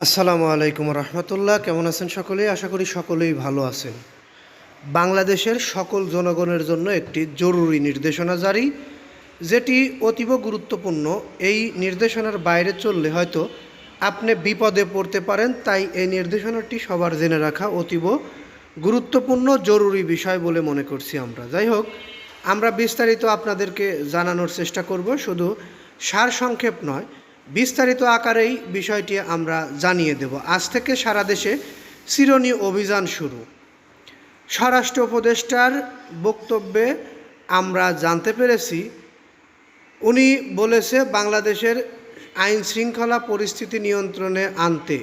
আসসালামু আলাইকুম রহমতুল্লাহ। কেমন আছেন সকলেই আশা করি সকলেই ভালো আছেন। বাংলাদেশের সকল জনগণের জন্য একটি জরুরি নির্দেশনা জারি, যেটি অতীব গুরুত্বপূর্ণ। এই নির্দেশনার বাইরে চললে হয়তো আপনি বিপদে পড়তে পারেন, তাই এই নির্দেশনাটি সবার জেনে রাখা অতীব গুরুত্বপূর্ণ, জরুরি বিষয় বলে মনে করছি আমরা। যাই হোক, আমরা বিস্তারিত আপনাদেরকে জানানোর চেষ্টা করব। শুধু সার সংক্ষেপ নয় বিস্তারিত আকারেই বিষয়টি আমরা জানিয়ে দেব। আজ থেকে সারা দেশে চিরনি অভিযান শুরু। স্বরাষ্ট্র উপদেষ্টার বক্তব্যে আমরা জানতে পেরেছি, উনি বলেছে বাংলাদেশের আইন শৃঙ্খলা পরিস্থিতি নিয়ন্ত্রণে আনতে।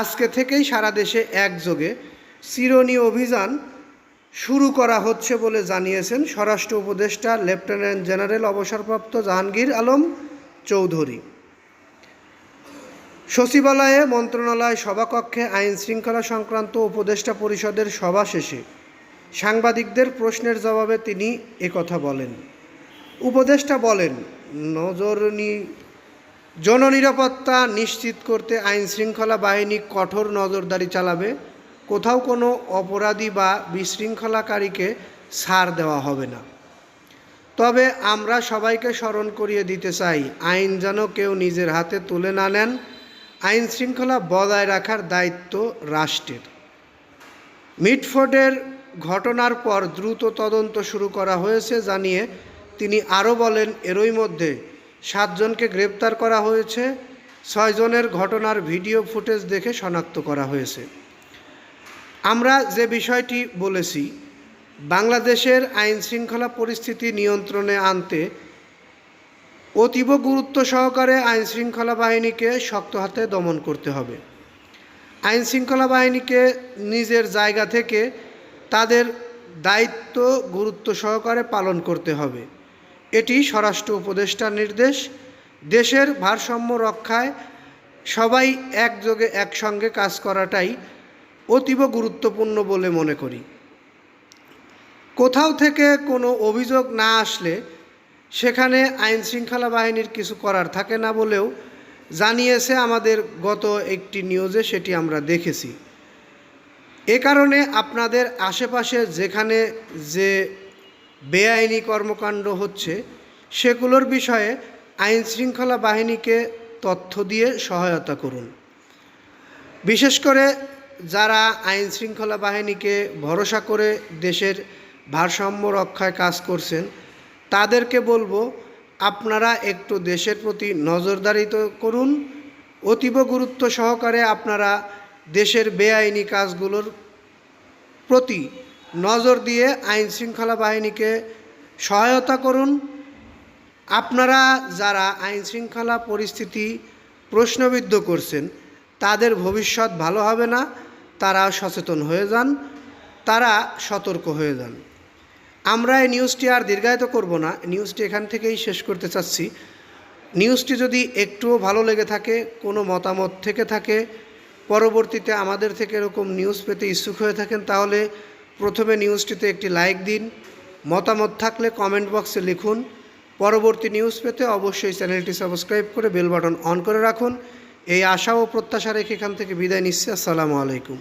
আজকে থেকেই সারা দেশে একযোগে চিরনি অভিযান শুরু করা হচ্ছে বলে জানিয়েছেন স্বরাষ্ট্র উপদেষ্টা লেফটেন্যান্ট জেনারেল অবসরপ্রাপ্ত জাহাঙ্গীর আলম চৌধুরী। সচিবালয়ে মন্ত্রণালয় সভাকক্ষে আইন শৃঙ্খলা সংক্রান্ত উপদেষ্টা পরিষদের সভা শেষে সাংবাদিকদের প্রশ্নের জবাবে তিনি একথা বলেন। উপদেষ্টা বলেন নজরনি জননিরাপত্তা নিশ্চিত করতে আইন শৃঙ্খলা বাহিনী কঠোর নজরদারি চালাবে, কোথাও কোনো অপরাধী বা বিশৃঙ্খলাকারীকে ছাড় দেওয়া হবে না। তবে আমরা সবাইকে স্মরণ করিয়ে দিতে চাই, আইন যেন কেউ নিজের হাতে তুলে না নেন আইন শৃঙ্খলা বজায় রাখার দায়িত্ব রাষ্ট্রের। মিটফোর্ডের ঘটনার পর দ্রুত তদন্ত শুরু করা হয়েছে জানিয়ে তিনি আরও বলেন, এরই মধ্যে সাতজনকে গ্রেপ্তার করা হয়েছে, ছয়জনের ঘটনার ভিডিও ফুটেজ দেখে শনাক্ত করা হয়েছে। আমরা যে বিষয়টি বলেছি, বাংলাদেশের আইন শৃঙ্খলা পরিস্থিতি নিয়ন্ত্রণে আনতে অতীব গুরুত্ব সহকারে আইন শৃঙ্খলা বাহিনীকে শক্ত হাতে দমন করতে হবে। আইন শৃঙ্খলা বাহিনীকে নিজের জায়গা থেকে তাদের দায়িত্ব গুরুত্ব সহকারে পালন করতে হবে। এটি স্বরাষ্ট্র উপদেষ্টার নির্দেশ। দেশের ভারসাম্য রক্ষায় সবাই একযোগে একসঙ্গে কাজ করাটাই অতীব গুরুত্বপূর্ণ বলে মনে করি। কোথাও থেকে কোনো অভিযোগ না আসলে সেখানে আইন শৃঙ্খলা বাহিনীর কিছু করার থাকে না বলেও জানিয়েছে আমাদের গত একটি নিউজে সেটি আমরা দেখেছি। এ কারণে আপনাদের আশেপাশে যেখানে যে বেআইনি কর্মকাণ্ড হচ্ছে, সেগুলোর বিষয়ে আইন শৃঙ্খলা বাহিনীকে তথ্য দিয়ে সহায়তা করুন। বিশেষ করে যারা আইন শৃঙ্খলা বাহিনীকে ভরসা করে দেশের ভারসাম্য রক্ষায় কাজ করছেন তাদেরকে বলব, আপনারা একটু দেশের প্রতি নজরদারিত করুন। অতীব গুরুত্ব সহকারে আপনারা দেশের বেআইনি কাজগুলোর প্রতি নজর দিয়ে আইন শৃঙ্খলা বাহিনীকে সহায়তা করুন। আপনারা যারা আইন শৃঙ্খলা পরিস্থিতি প্রশ্নবিদ্ধ করছেন, তাদের ভবিষ্যৎ ভালো হবে না, তারা সচেতন হয়ে যান, তারা সতর্ক হয়ে যান। আমরা এই নিউজটি আর দীর্ঘায়িত করব না। নিউজটি এখান থেকেই শেষ করতে চাচ্ছি। নিউজটি যদি একটুও ভালো লেগে থাকে, কোনো মতামত থেকে থাকে, পরবর্তীতে আমাদের থেকে এরকম নিউজ পেতে ইচ্ছুক হয়ে থাকেন, তাহলে প্রথমে নিউজটিতে একটি লাইক দিন। মতামত থাকলে কমেন্ট বক্সে লিখুন। পরবর্তী নিউজ পেতে অবশ্যই চ্যানেলটি সাবস্ক্রাইব করে বেল বাটন অন করে রাখুন। এই আশা ও প্রত্যাশা রেখে এখান থেকে বিদায় নিচ্ছি। আসসালামু আলাইকুম।